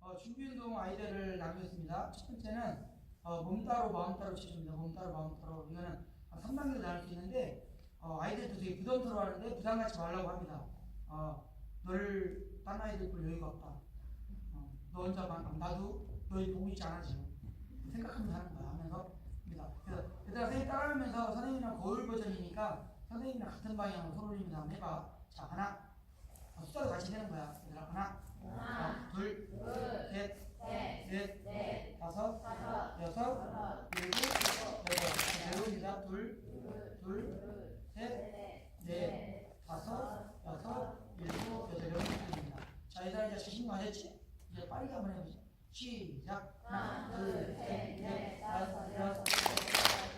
어, 준비운동 아이디어를 나누겠습니다. 첫 번째는 어, 몸 따로 마음 따로 치료입니다. 몸 따로 마음 따로 이거는 3단계로 나눌 수 있는데 어, 아이들도 되게 부담스러워 하는데 부담 갖지 말라고 합니다. 어, 너를 딴 아이들 볼 여유가 없다. 어, 너 혼자만 나도 너희 보고 있지 않아 지금 생각하면서 하는 거야 하면서 입니다. 그래서 얘들아 선생님 따라하면서 선생님이랑 거울 버전이니까 선생님이랑 같은 방향으로 손 올리면서 한번 해봐. 자 하나 어, 숫자도 같이 되는 거야. 얘들아 하나, 어, 넷, 다섯, 여섯, 일곱, 여덟. 배우입니다. 둘, 둘, 셋, 넷, 다섯, 여섯, 일곱, 여덟. 여기까지입니다. 자, 얘들아 이제 자신감 하셨지? 이제 빠르게 한번 해보자. 시작. 하나, 둘, 셋, 넷, 다섯, 여섯,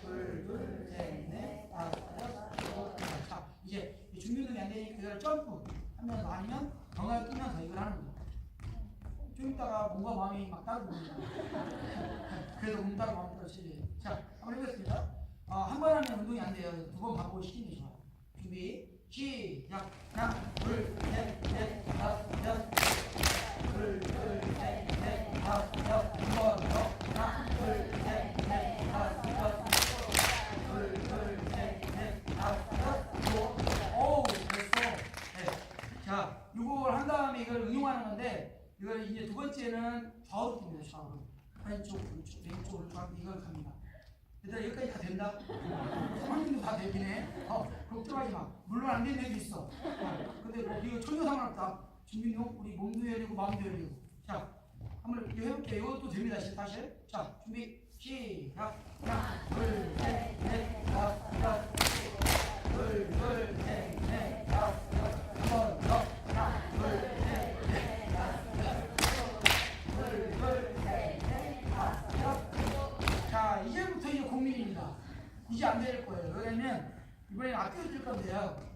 둘, 둘, 셋, 넷, 다섯, 여섯, 일곱, 여덟. 자, 이제 이 중요동이 안 되니까 이걸 점프 하면서 아니면 병을 끄면서 이걸 하는 거야. 좀 이 따가 몸과 마음이 막 따라붙는다. 그래도 몸 따라 마음 따라 치지. 자, 한번 해보겠습니다. 어, 한번 하면 운동이 안 돼요. 두 번 반복을 시키는 게 좋아요. 준비, 시작. 하나, 둘, 셋, 넷, 다섯, 여섯. 둘, 둘, 셋, 넷, 다섯, 여섯. 한번 더. 하나, 둘, 셋, 넷, 다섯, 여섯. 네. 자, 이걸 한 다음에 이걸 응용하는 건데, 이걸 이제 두 번째는 좌우로 깁니다, 좌우로. 왼쪽, 오른쪽, 왼쪽, 오른쪽, 이걸 갑니다. 얘들아, 여기까지 다 된다? 성인도 다 해. 어, 걱정하지 마. 물론 안 되는 애도 있어. 어, 근데 뭐 이거 전혀 상관없다. 준비용, 우리 몸도 열리고 마음도 열리고. 자, 한번 해볼게요. 이것도 됩니다, 사실. 자, 준비, 시작. 하나, 둘, 셋, 넷, 이제 안될 거예요. 왜냐면 앞뒤로 뛸 건데요.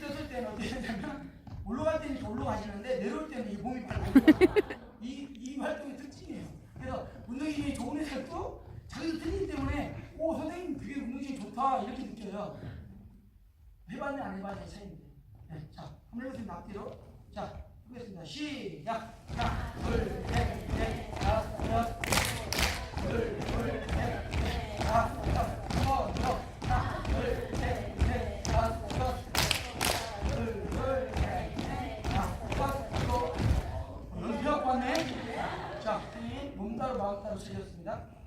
떴을 때는 어떻게 되냐면 올라갈 때는 이렇게 올라가시는데 내려올 때는 이 몸이 안 이, 이 활동의 특징이에요. 그래서 운동신이 좋은 애들도 자기도 틀리기 때문에 오 선생님 되게 운동신이 좋다 이렇게 느껴요. 해봤냐 안 해봤냐 차이인데. 네, 자, 한번 해보겠습니다. 앞뒤로. 자, 해보겠습니다. 시작. 하나, 둘, 셋. 맞네. 자, 몸 따로 마음 따로 쓰셨습니다.